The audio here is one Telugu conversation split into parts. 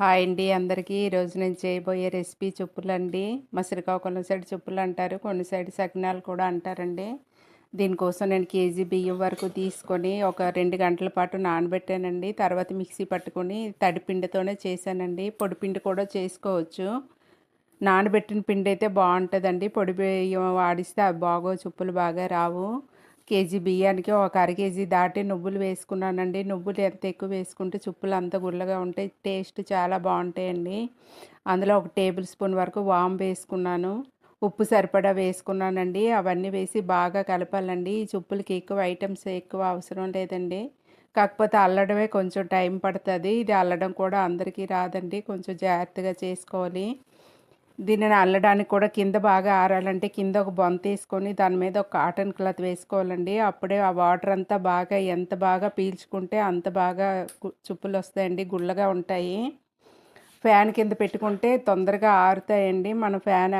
హాయ్ అండి అందరికీ. ఈరోజు నేను చేయబోయే రెసిపీ చెప్పులు అండి మసరికాయ కొన్ని సైడ్ చెప్పులు అంటారు కొన్ని సైడ్ సకినాలు కూడా అంటారండి. దీనికోసం నేను కేజీ బియ్యం వరకు తీసుకొని ఒక రెండు గంటల పాటు నానబెట్టానండి. తర్వాత మిక్సీ పట్టుకొని తడిపిండితోనే చేశానండి. పొడి పిండి కూడా చేసుకోవచ్చు. నానబెట్టిన పిండి అయితే బాగుంటుందండి. పొడి బియ్యం వాడిస్తే అవి బాగో చెప్పులు బాగా రావు. కేజీ బియ్యానికి ఒక అర కేజీ దాటి నువ్వులు వేసుకున్నానండి. నువ్వులు ఎంత ఎక్కువ వేసుకుంటే చుప్పులు అంత గుల్లగా ఉంటాయి. టేస్ట్ చాలా బాగుంటాయండి. అందులో ఒక టేబుల్ స్పూన్ వరకు వామ్ వేసుకున్నాను. ఉప్పు సరిపడా వేసుకున్నానండి. అవన్నీ వేసి బాగా కలపాలండి. ఈ చుప్పులకి ఎక్కువ ఐటమ్స్ ఎక్కువ అవసరం లేదండి. కాకపోతే అల్లడమే కొంచెం టైం పడుతుంది. ఇది అల్లడం కూడా అందరికీ రాదండి. కొంచెం జాగ్రత్తగా చేసుకోవాలి. దీనిని అల్లడానికి కూడా కింద బాగా ఆరాలంటే కింద ఒక బొంత వేసుకొని దాని మీద ఒక కాటన్ క్లాత్ వేసుకోవాలండి. అప్పుడే ఆ వాటర్ అంతా బాగా ఎంత బాగా పీల్చుకుంటే అంత బాగా చుప్పులు వస్తాయండి గుళ్ళగా ఉంటాయి. ఫ్యాన్ కింద పెట్టుకుంటే తొందరగా ఆరుతాయండి. మన ఫ్యాన్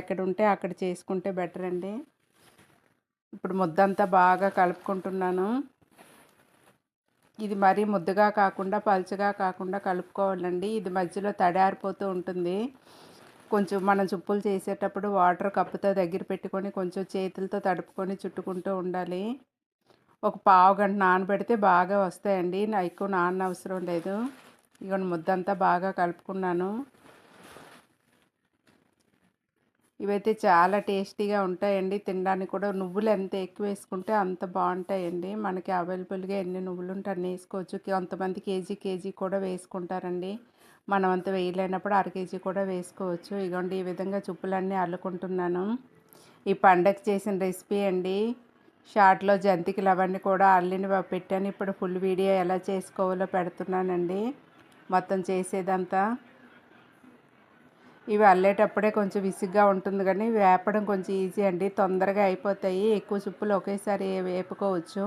ఎక్కడ ఉంటే అక్కడ చేసుకుంటే బెటర్ అండి. ఇప్పుడు ముద్దంతా బాగా కలుపుకుంటున్నాను. ఇది మరీ ముద్దగా కాకుండా పలుచగా కాకుండా కలుపుకోవాలండి. ఇది మధ్యలో తడారిపోతూ ఉంటుంది. కొంచెం మనం చుప్పులు చేసేటప్పుడు వాటర్ కప్పుతో దగ్గర పెట్టుకొని కొంచెం చేతులతో తడుపుకొని చుట్టుకుంటూ ఉండాలి. ఒక పావు గంట నానబెడితే బాగా వస్తాయండి. నా ఎక్కువ నాన్న అవసరం లేదు. ఇక ముద్దంతా బాగా కలుపుకున్నాను. ఇవైతే చాలా టేస్టీగా ఉంటాయండి. తినడానికి కూడా నువ్వులు ఎంత ఎక్కువ వేసుకుంటే అంత బాగుంటాయండి. మనకి అవైలబుల్గా ఎన్ని నువ్వులు ఉంటే అన్నీ వేసుకోవచ్చు. కొంతమంది కేజీ కేజీ కూడా వేసుకుంటారండి. మనం అంత వేయలేనప్పుడు అర కేజీ కూడా వేసుకోవచ్చు. ఇగోండి ఈ విధంగా చుప్పులన్నీ అల్లుకుంటున్నాను. ఈ పండగ చేసిన రెసిపీ అండి. షార్ట్లో జంతికలు అవన్నీ కూడా అల్లిని పెట్టాను. ఇప్పుడు ఫుల్ వీడియో ఎలా చేసుకోవాలో పెడుతున్నానండి. మొత్తం చేసేదంతా. ఇవి అల్లేటప్పుడే కొంచెం విసుగ్గా ఉంటుంది కానీ వేపడం కొంచెం ఈజీ అండి. తొందరగా అయిపోతాయి. ఎక్కువ చుప్పులు ఒకేసారి వేపుకోవచ్చు.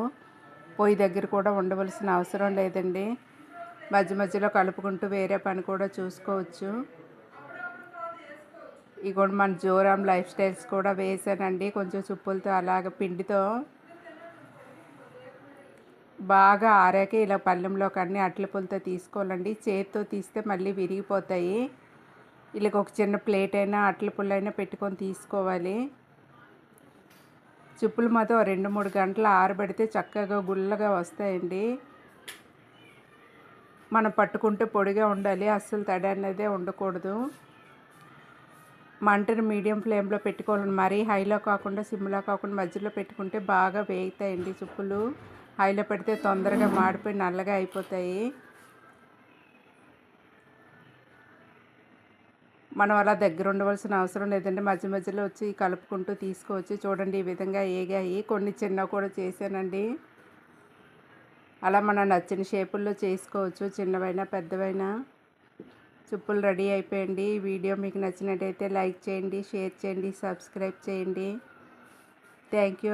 పొయ్యి దగ్గర కూడా ఉండవలసిన అవసరం లేదండి. మధ్య మధ్యలో కలుపుకుంటూ వేరే పని కూడా చూసుకోవచ్చు. ఇగోండి మన జోరామ్ లైఫ్ స్టైల్స్ కూడా వేసానండి. కొంచెం చుప్పులతో అలాగ పిండితో. బాగా ఆరాక ఇలా పళ్ళెంలో కానీ అట్ల పులతో తీసుకోవాలండి. చేతితో తీస్తే మళ్ళీ విరిగిపోతాయి. ఇలాగ ఒక చిన్న ప్లేట్ అయినా అట్ల పుల్లైనా పెట్టుకొని తీసుకోవాలి. చుప్పులు మాత్రం రెండు మూడు గంటలు ఆరబెడితే చక్కగా గుల్లగా వస్తాయండి. మనం పట్టుకుంటే పొడిగా ఉండాలి అస్సలు తడి అనేది ఉండకూడదు. మంటను మీడియం ఫ్లేమ్లో పెట్టుకోవాలి మరీ హైలో కాకుండా సిమ్లో కాకుండా మధ్యలో పెట్టుకుంటే బాగా వేగుతాయండి చుప్పులు హైలో పెడితే తొందరగా మాడిపోయి నల్లగా అయిపోతాయి. మనం అలా దగ్గర ఉండవలసిన అవసరం లేదండి. మధ్య మధ్యలో వచ్చి కలుపుకుంటూ తీసుకోవచ్చు. చూడండి ఈ విధంగా ఏగాయి. కొన్ని చిన్న కూడా చేశానండి. అలా మనం నచ్చిన షేపుల్లో చేసుకోవచ్చు. చిన్నవైనా పెద్దవైనా. చుప్పులు రెడీ అయిపోయండి ఈ వీడియో మీకు నచ్చినట్టయితే లైక్ చేయండి షేర్ చేయండి సబ్స్క్రైబ్ చేయండి. Thank you